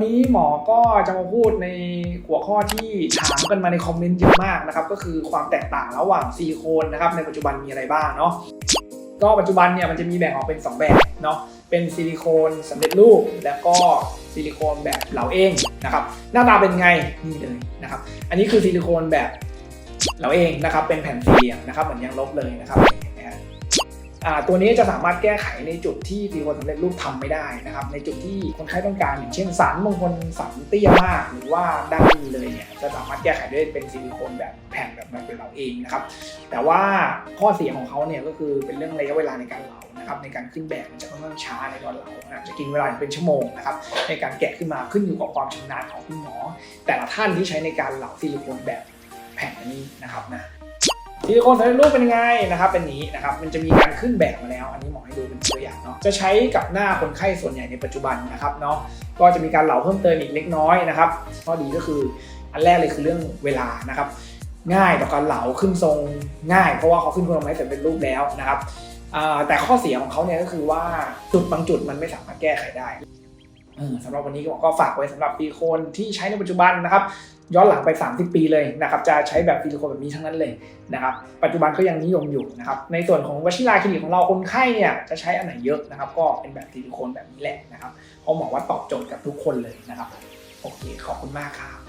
วันนี้หมอก็จะมาพูดในหัวข้อที่ถามกันมาในคอมเมนต์เยอะมากนะครับ ก็คือความแตกต่างระหว่างซิลิโคนนะครับในปัจจุบันมีอะไรบ้างเนาะก็ปัจจุบันเนี่ยมันจะมีแบ่งออกเป็น 2 แบบเนาะเป็นซิลิโคนสำเร็จรูป แล้วก็ซิลิโคนแบบเหลาเองนะครับหน้าตาเป็นไงนี่เลยนะครับอันนี้คือซิลิโคนแบบเราเองนะครับเป็นแผ่นสี่เหลี่ยมนะครับเหมือนยางลบเลยนะครับ ตัวนี้จะสามารถแก้ไขในจุดที่ซิลิโคนสำเร็จรูปทำไม่ได้นะครับ ในจุดที่คนไข้ต้องการอย่างเช่นสันบางคนสันเตี้ยมากหรือว่าด้านนี้เลยเนี่ยจะสามารถแก้ไขด้วยเป็นซิลิโคนแบบแผ่นแบบแบบเป็นเราเองนะครับ แต่ว่าข้อเสียของเขาเนี่ยก็คือเป็นเรื่องระยะเวลาในการเหลานะครับในการขึ้นแบบมันจะค่อนข้างช้าในตอนเหลาอาจะกินเวลาเป็นชั่วโมงนะครับในการแกะขึ้นมาขึ้นอยู่กับความชำนาญของคุณหมอ แต่ละท่านที่ใช้ในการเหลาซิลิโคนแบบแผ่นนี้นะครับนะ ซิลิโคนสำเร็จรูปเป็นยังไงนะครับเป็นนี้นะครับมันจะมีการขึ้นแบบมาแล้ว อันนี้หมอให้ดูเป็นตัวอย่างเนาะจะใช้กับหน้าคนไข้ส่วนใหญ่ในปัจจุบันนะครับเนาะก็จะมีการเหลาเพิ่มเติมอีกเล็กน้อยนะครับข้อดีก็คืออันแรกเลยคือเรื่องเวลานะครับง่ายต่อการเหลาขึ้นทรงง่าย เพราะว่าเขาขึ้นโครงไม้เสร็จเป็นรูปแล้วนะครับแต่ข้อเสียของเขาเนี่ยก็คือว่าจุดบางจุดมันไม่สามารถแก้ไขได้ สำหรับวันนี้ก็ฝากไว้สำหรับซิลิโคนที่ใช้ในปัจจุบันนะครับย้อนหลังไป 30 ปีเลยนะครับจะใช้แบบซิลิโคนแบบนี้ทั้งนั้นเลยนะครับปัจจุบันก็ยังนิยมอยู่นะครับในส่วนของวชิราคลินิกของเราคนไข้เนี่ยจะใช้อันไหนเยอะนะครับ ก็เป็นแบบซิลิโคนแบบนี้แหละนะครับเพราะหมอว่าตอบโจทย์กับทุกคนเลยนะครับโอเคขอบคุณมากครับ